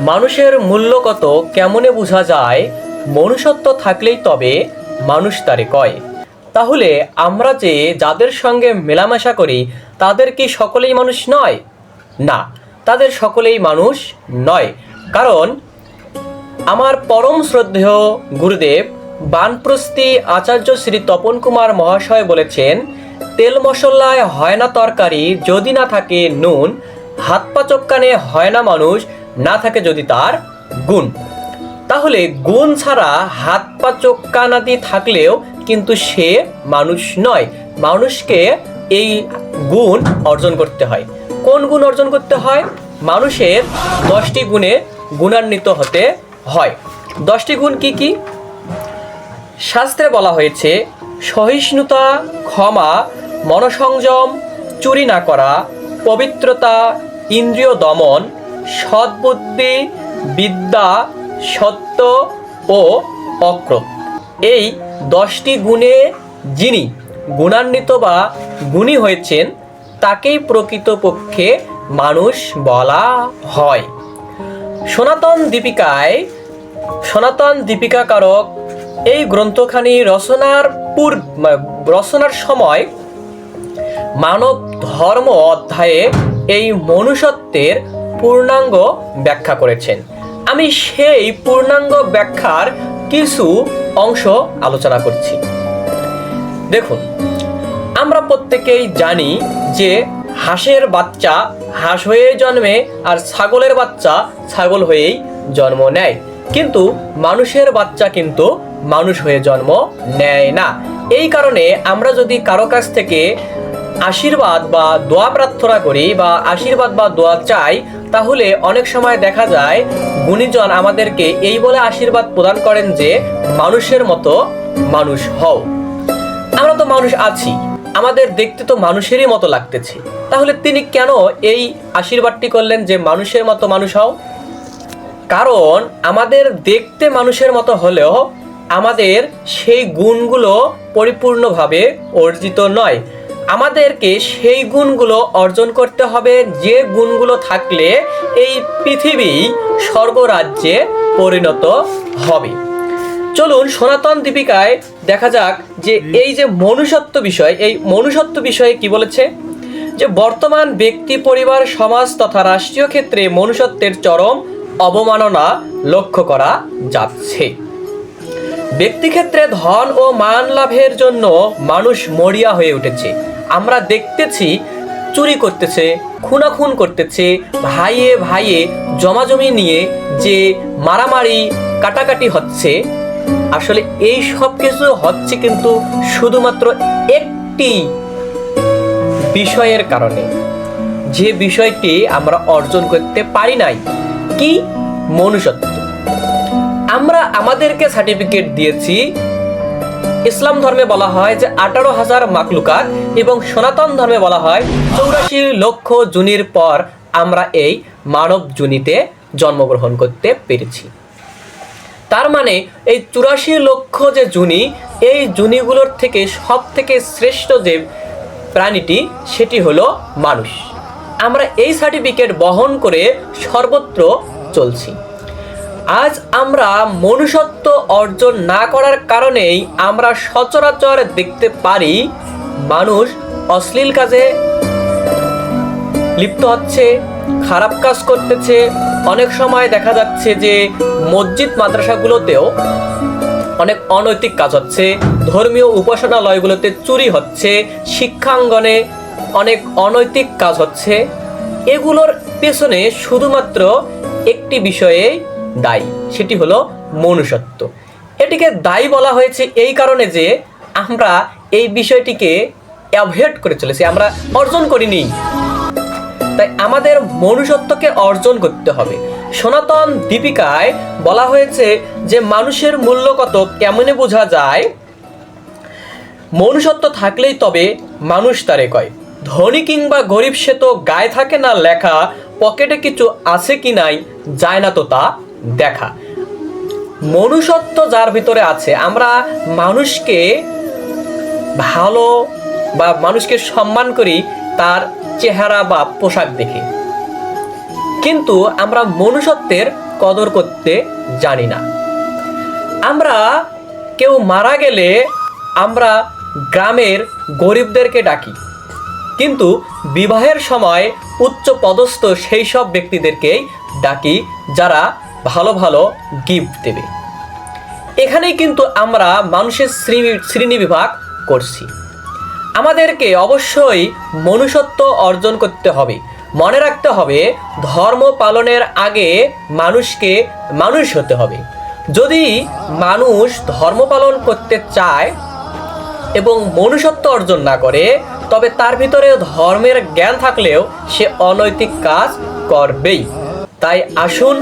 মানুষের মূল্য কত কেমনে বোঝা যায়? মনুষ্যত্ব থাকলেই তবে মানুষ তারে কয়। তাহলে আমরা যে যাদের সঙ্গে মেলামেশা করি, তাদের কি সকলেই মানুষ নয়? না, তাদের সকলেই মানুষ নয়। কারণ আমার পরম শ্রদ্ধেয় গুরুদেব বানপ্রস্তি আচার্য শ্রী তপন কুমার মহাশয় বলেছেন, তেল মশলায় হয় না তরকারি, যদি না থাকে নুন, হাত পা চক্কানে হয় না মানুষ না থাকে যদি তার গুণ। তাহলে গুণ ছাড়া হাত পা চোক্কানাদি থাকলেও কিন্তু সে মানুষ নয়। মানুষকে এই গুণ অর্জন করতে হয়। কোন গুণ অর্জন করতে হয়? মানুষের দশটি গুণে গুণান্বিত হতে হয়। দশটি গুণ কি কি? শাস্ত্রে বলা হয়েছে, সহিষ্ণুতা, ক্ষমা, মনসংযম, চুরি না করা, পবিত্রতা, ইন্দ্রিয় দমন সদ্বুদ্ধি, বিদ্যা, সত্য ও অক্রোধ এই দশটি গুণে যিনি গুণান্বিত বা গুণী হয়েছেন, তাকেই প্রকৃতপক্ষে মানুষ বলা হয়। সনাতন দীপিকায় সনাতন দীপিকা কারক এই গ্রন্থখানি রচনার পূর্ব, রচনার সময় মানব ধর্ম অধ্যায়ে এই মনুষ্যত্বের পূর্ণাঙ্গ ব্যাখ্যা করেছেন। আমি সেই পূর্ণাঙ্গ ব্যাখ্যার কিছু অংশ আলোচনা করছি। দেখুন, আমরা প্রত্যেকেই জানি যে হাঁসের বাচ্চা হাঁস হয়ে জন্মে আর ছাগলের বাচ্চা ছাগল হয়েই জন্ম নেয়। কিন্তু মানুষের বাচ্চা কিন্তু মানুষ হয়ে জন্ম নেয় না। এই কারণে আমরা যদি কারও কাছ থেকে আশীর্বাদ বা দোয়া প্রার্থনা করি বা আশীর্বাদ বা দোয়া চাই তাহলে অনেক সময় দেখা যায় গুণীজন আমাদেরকে এই বলে আশীর্বাদ প্রদান করেন যে মানুষের মতো মানুষ হও। আমরা তো মানুষ আছি, আমাদের দেখতে তো মানুষেরই মতো লাগতেছে। তাহলে তিনি কেন এই আশীর্বাদটি করলেন যে মানুষের মতো মানুষ হও? কারণ আমাদের দেখতে মানুষের মতো হলেও আমাদের সেই গুণগুলো পরিপূর্ণভাবে অর্জিত নয়। আমাদেরকে সেই গুণগুলো অর্জন করতে হবে যে গুণগুলো থাকলে এই পৃথিবী স্বর্গরাজ্যে পরিণত হবে। চলুন সনাতন দীপিকায় দেখা যাক যে এই যে মনুষ্যত্ব বিষয় এই মনুষ্যত্ব বিষয়ে কি বলেছে? যে বর্তমান ব্যক্তি পরিবার সমাজ তথা রাষ্ট্রীয় ক্ষেত্রে মনুষ্যত্বের চরম অবমাননা লক্ষ্য করা যাচ্ছে। ব্যক্তিক্ষেত্রে ধন ও মান লাভের জন্য মানুষ মরিয়া হয়ে উঠেছে। আমরা দেখতেছি, চুরি করতেছে, খুনাখুন করতেছে, ভাইয়ে ভাইয়ে জমাজমি নিয়ে যে মারামারি, কাটাকাটি হচ্ছে। আসলে এই সব কিছু হচ্ছে কিন্তু শুধুমাত্র একটি বিষয়ের কারণে। যে বিষয়টি আমরা অর্জন করতে পারি নাই, কি মনুষ্যত্ব? আমরা আমাদেরকে সার্টিফিকেট দিয়েছি ইসলাম ধর্মে বলা হয় যে আঠারো হাজার মাকলুকাত এবং সনাতন ধর্মে বলা হয় চৌরাশি লক্ষ জুনির পর আমরা এই মানব জুনিতে জন্মগ্রহণ করতে পেরেছি। তার মানে এই চুরাশি লক্ষ যে জুনি, এই জুনিগুলোর থেকে সব থেকে শ্রেষ্ঠ যে প্রাণীটি, সেটি হলো মানুষ। আমরা এই সার্টিফিকেট বহন করে সর্বত্র চলছি। আজ আমরা মনুষ্যত্ব অর্জন না করার কারণেই আমরা সচরাচর দেখতে পারি মানুষ অশ্লীল কাজে লিপ্ত হচ্ছে, খারাপ কাজ করতেছে। অনেক সময় দেখা যাচ্ছে যে মসজিদ মাদ্রাসাগুলোতেও অনেক অনৈতিক কাজ হচ্ছে, ধর্মীয় উপাসনালয়গুলোতে চুরি হচ্ছে, শিক্ষাঙ্গনে অনেক অনৈতিক কাজ হচ্ছে। এগুলোর পেছনে শুধুমাত্র একটি বিষয়ে দায়ী, সেটি হলো মনুষ্যত্ব। এটিকে দায়ী বলা হয়েছে এই কারণে যে আমরা এই বিষয়টিকে অ্যাভয়েড করে চলেছি, আমরা অর্জন করিনি। তাই আমাদের মনুষ্যত্বকে অর্জন করতে হবে। সনাতন দীপিকায় বলা হয়েছে যে মানুষের মূল্য কত কেমনে বোঝা যায়? মনুষ্যত্ব থাকলেই তবে মানুষ তারে কয়। ধনী কিংবা গরিব সে তো গায়ে থাকে না, লেখা পকেটে কিছু আছে কি নাই, যায় না তো তা। দেখা। মনুষ্যত্ব যার ভিতরে আছে, আমরা মানুষকে ভালো বা মানুষকে সম্মান করি তার চেহারা বা পোশাক দেখে। কিন্তু আমরা মনুষ্যত্বের কদর করতে জানি না। আমরা কেউ মারা গেলে আমরা গ্রামের গরিবদেরকে ডাকি, কিন্তু বিবাহের সময় উচ্চ পদস্থ সেই সব ব্যক্তিদেরকেই ডাকি যারা ভালো ভালো গিফট দেবে। এখানেই কিন্তু আমরা মানুষের শ্রেণি শ্রেণি বিভাগ করছি। আমাদেরকে অবশ্যই মনুষ্যত্ব অর্জন করতে হবে। মনে রাখতে হবে, ধর্ম পালনের আগে মানুষকে মানুষ হতে হবে। যদি মানুষ ধর্ম পালন করতে চায় এবং মনুষ্যত্ব অর্জন না করে, তবে তার ভিতরে ধর্মের জ্ঞান থাকলেও সে অনৈতিক কাজ করবেই। তাই আসুন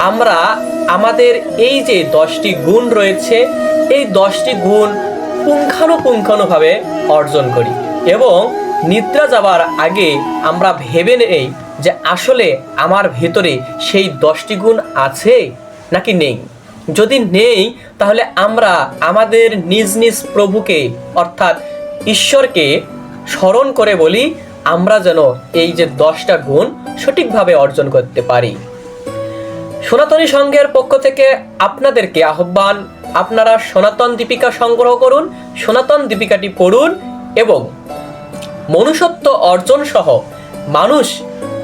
আমরা আমাদের এই যে দশটি গুণ রয়েছে, এই দশটি গুণ পুঙ্খানুপুঙ্খানুভাবে অর্জন করি। এবং নিদ্রা যাবার আগে আমরা ভেবে নেই যে আসলে আমার ভেতরে সেই দশটি গুণ আছে নাকি নেই। যদি নেই, তাহলে আমরা আমাদের নিজ নিজ প্রভুকে, অর্থাৎ ঈশ্বরকে স্মরণ করে বলি, আমরা যেন এই যে দশটা গুণ সঠিকভাবে অর্জন করতে পারি। সনাতনী সংঘের পক্ষ থেকে আপনাদেরকে আহ্বান, আপনারা সনাতন দীপিকা সংগ্রহ করুন, সনাতন দীপিকাটি পড়ুন এবং মনুষ্যত্ব অর্জন সহ মানুষ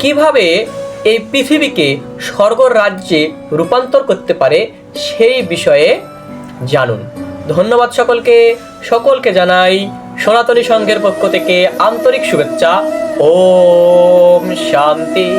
কীভাবে এই পৃথিবীকে স্বর্গ রাজ্যে রূপান্তর করতে পারে সেই বিষয়ে জানুন। ধন্যবাদ সকলকে। সকলকে জানাই সনাতনী সংঘের পক্ষ থেকে আন্তরিক শুভেচ্ছা। ওম শান্তি।